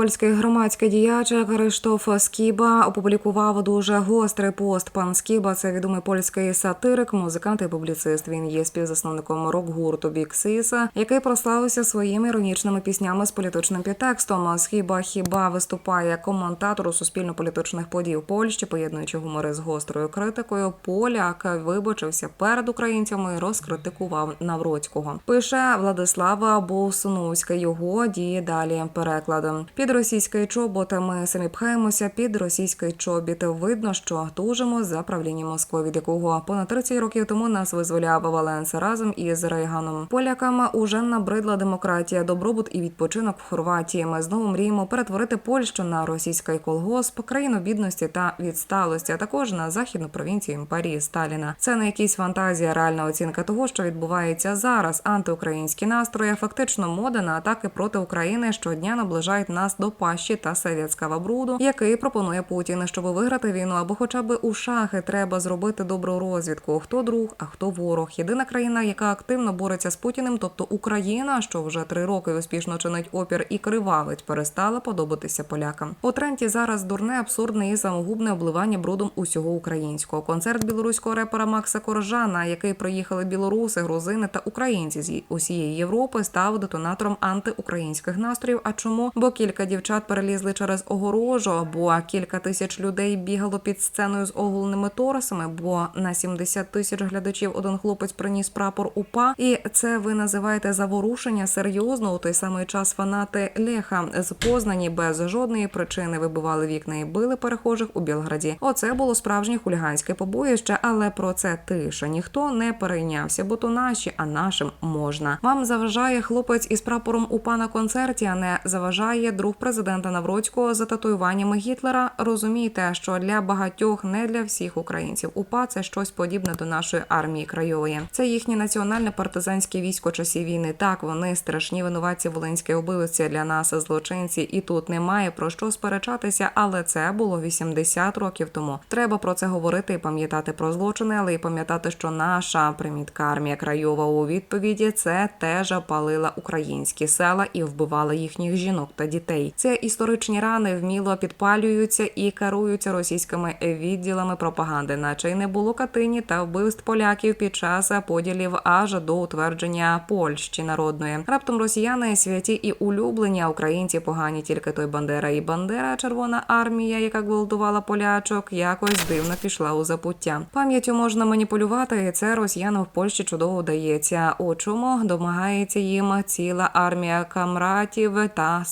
польський громадський діяч Криштоф Скіба опублікував дуже гострий пост. Пан Скіба це відомий польський сатирик, музикант і публіцист. Він є співзасновником рок-гурту Бік Сіса, який прославився своїми іронічними піснями з політичним підтекстом. Скіба хіба виступає як коментатор у суспільно-політичних подій в Польщі, поєднуючи гумори з гострою критикою. Поляк вибачився перед українцями і розкритикував Навроцького. Пише Владислава Босунуська. Його діє далі перекладом. Під російський чобот ми самі пхаємося під російський чобіт. Видно, що тужимо за правління Москви, від якого понад 30 років тому нас визволяв Валенса разом із Рейганом. Полякам уже набридла демократія, добробут і відпочинок в Хорватії. Ми знову мріємо перетворити Польщу на російський колгосп, країну бідності та відсталості, а також на західну провінцію імперії Сталіна. Це не якісь фантазія, реальна оцінка того, що відбувається зараз. Антиукраїнські настрої, фактично мода на атаки проти України щодня наближають нас до пащі та совєтського бруду, який пропонує Путін, щоб виграти війну або хоча б у шахи треба зробити добру розвідку. Хто друг, а хто ворог. Єдина країна, яка активно бореться з Путіним, тобто Україна, що вже три роки успішно чинить опір і кривавить, перестала подобатися полякам. У тренді зараз дурне, абсурдне і самогубне обливання брудом усього українського. Концерт білоруського репера Макса Коржана, який приїхали білоруси, грузини та українці з усієї Європи, став детонатором антиукраїнських настроїв. А чому? Бо кілька дівчат перелізли через огорожу, бо кілька тисяч людей бігало під сценою з оголеними торсами. Бо на 70 тисяч глядачів один хлопець приніс прапор УПА, і це ви називаєте заворушення серйозно у той самий час фанати Леха з Познані без жодної причини вибивали вікна і били перехожих у Білграді. Оце було справжнє хуліганське побоїще, але про це тиша. Ніхто не перейнявся, бо то наші, а нашим можна. Вам заважає хлопець із прапором УПА на концерті, а не заважає друг президента Навроцького за татуюваннями Гітлера. Розумієте, що для багатьох, не для всіх українців, УПА це щось подібне до нашої армії краєвої. Це їхнє національне партизанське військо часів війни. Так, вони страшні винуватці волинської убивці для нас, злочинці, і тут немає про що сперечатися, але це було 80 років тому. Треба про це говорити і пам'ятати про злочини, але й пам'ятати, що наша примітка армія краєва у відповіді це теж палила українські села і вбивала їхніх жінок та дітей. Це історичні рани вміло підпалюються і керуються російськими відділами пропаганди, наче й не було катині та вбивств поляків під час поділів аж до утвердження Польщі народної. Раптом росіяни святі і улюблені, а українці погані тільки той Бандера і Бандера, Червона армія, яка гвалтувала полячок, якось дивно пішла у запуття. Пам'яттю можна маніпулювати, і це росіянам в Польщі чудово вдається. У чому домагається їм ціла армія камратів та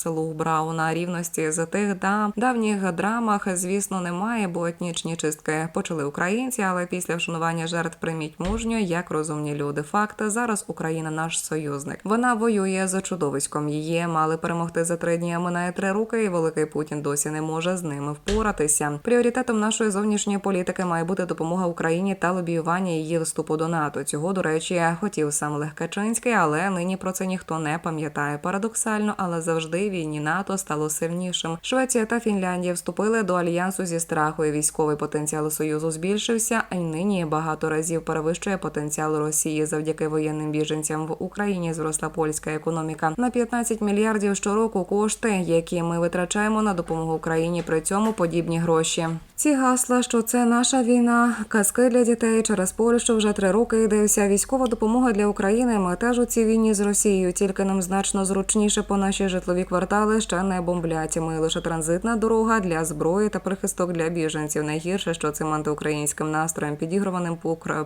слуг Брауна рівності з тих дам давніх драмах, звісно, немає, бо етнічні чистки почали українці, але після вшанування жертв прийміть мужньо, як розумні люди. Факт зараз Україна наш союзник. Вона воює за чудовиськом. Її мали перемогти за три дні. Минає три роки, і великий Путін досі не може з ними впоратися. Пріоритетом нашої зовнішньої політики має бути допомога Україні та лобіювання її вступу до НАТО. Цього до речі, хотів сам Лех Качинський, але нині про це ніхто не пам'ятає. Парадоксально, але завжди війні НАТО стало сильнішим. Швеція та Фінляндія вступили до альянсу зі страху. і Військовий потенціал союзу збільшився, а й нині багато разів перевищує потенціал Росії. Завдяки воєнним біженцям в Україні зросла польська економіка на 15 мільярдів щороку. Кошти, які ми витрачаємо на допомогу Україні, при цьому подібні гроші. Ці гасла, що це наша війна, казки для дітей через Польщу вже три роки йде вся військова допомога для України. Ми теж у цій війні з Росією, тільки нам значно зручніше по наші житлові квартали ще не бомблять. Ми лише транзитна дорога для зброї та прихисток для біженців. Найгірше, що цим антиукраїнським настроєм, підігруваним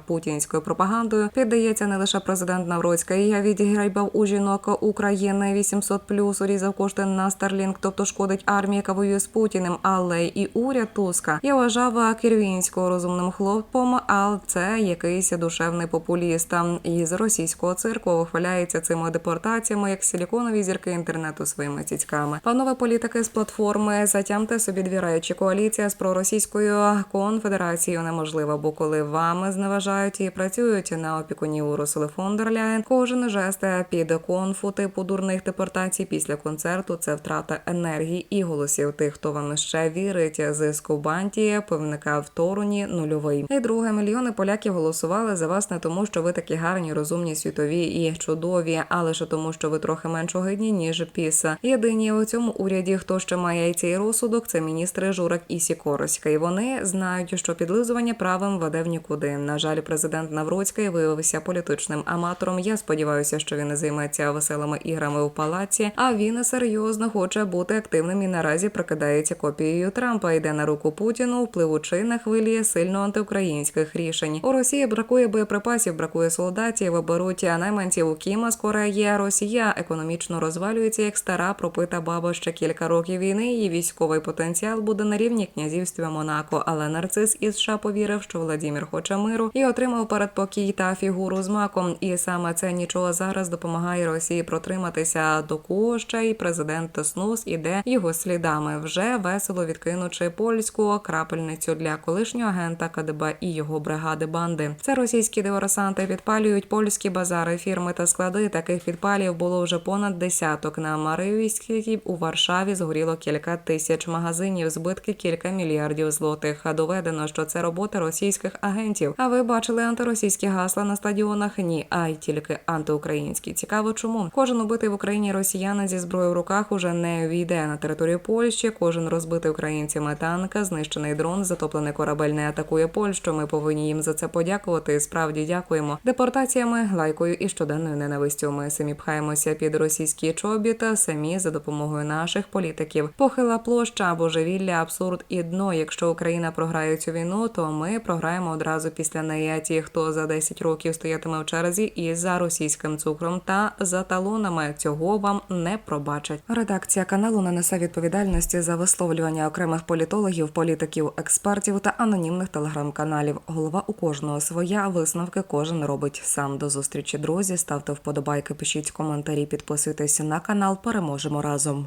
путінською пропагандою, піддається не лише президент Навроцький. Я відіграйбав у жінок України 800 плюс урізав кошти на Старлінг, тобто шкодить армії, яка воює з Путіним, але і уряд Туска. Я вважав Кірвінського розумним хлопцем, а це якийсь душевний популіст із російського цирку вихваляється цими депортаціями, як силіконові зірки інтернету своїми цицьками. Панове політики з платформи затямте собі дві речі. Коаліція з проросійською конфедерацією неможлива, бо коли вами зневажають і працюють на опікунів Урсули фон дер Ляєн, кожен жест під конфу типу дурних депортацій після концерту це втрата енергії і голосів тих, хто вам ще вірить. З Скобанті, певника в Торуні, нульовий. І друге, мільйони поляків голосували за вас не тому, що ви такі гарні, розумні, світові і чудові, а лише тому, що ви трохи менш огидні, ніж піса. Єдині у цьому уряді хто ще має цей розсудок, це міністри Журак і Сікорська. І вони знають, що підлизування правим веде в нікуди. На жаль, президент Навроцький виявився політичним аматором. Я сподіваюся, що він не займеться веселими іграми у палаці. А він серйозно хоче бути активним і наразі прикидається копією Трампа. Йде на руку Путіну, впливучи на хвилі сильно антиукраїнських рішень. У Росії бракує боєприпасів, бракує солдатів. Беруть найманців у Кіма. Скоро є Росія економічно розвалюється як стара пропита баба ще кілька років війни. Її військовий потенціал буде на рівні князівства Монако. Але нарцис із США повірив, що Владімір хоче миру і отримав передпокій та фігуру з маком. І саме це нічого зараз допомагає Росії протриматися до кого ще й президент Снус іде його слідами, вже весело відкинучи польську крапельницю для колишнього агента КДБ і його бригади банди. Це російські диверсанти підпалюють польські базари, фірми та склади. Таких підпалів було вже понад десяток. На Маривійській у Варшаві згоріло кілька тисяч магазинів, збитки кілька мільярдів злотих. А доведено, що це робота російських агентів. А ви бачили антиросійські гасла на стадіонах? Ні, а й тільки антиукраїнські. Цікаво, чому кожен убитий в Україні росіянин зі зброєю в руках уже не війде на територію Польщі. Кожен розбитий українцями танка, знищений дрон, затоплений корабель не атакує Польщу. Ми повинні їм за це подякувати. Справді дякуємо. Депортаціями, лайкою і щоденною ненавистю. Ми самі пхаємося під російські чобіта, самі за допомогою наших політиків. Похила площа, божевілля, абсурд і дно. Якщо Україна програє цю війну, то ми програємо одразу після неї. А Ті, хто за 10 років стоятиме в черзі і за російським цукром та за талонами, цього вам не пробачать. Редакція каналу не несе відповідальності за висловлювання окремих політологів, політиків, експертів та анонімних телеграм-каналів. Голова у кожного своя висновки кожен робить сам. До зустрічі, друзі. Ставте вподобайки, пишіть коментарі, підписуйтесь на канал. Переможемо разом.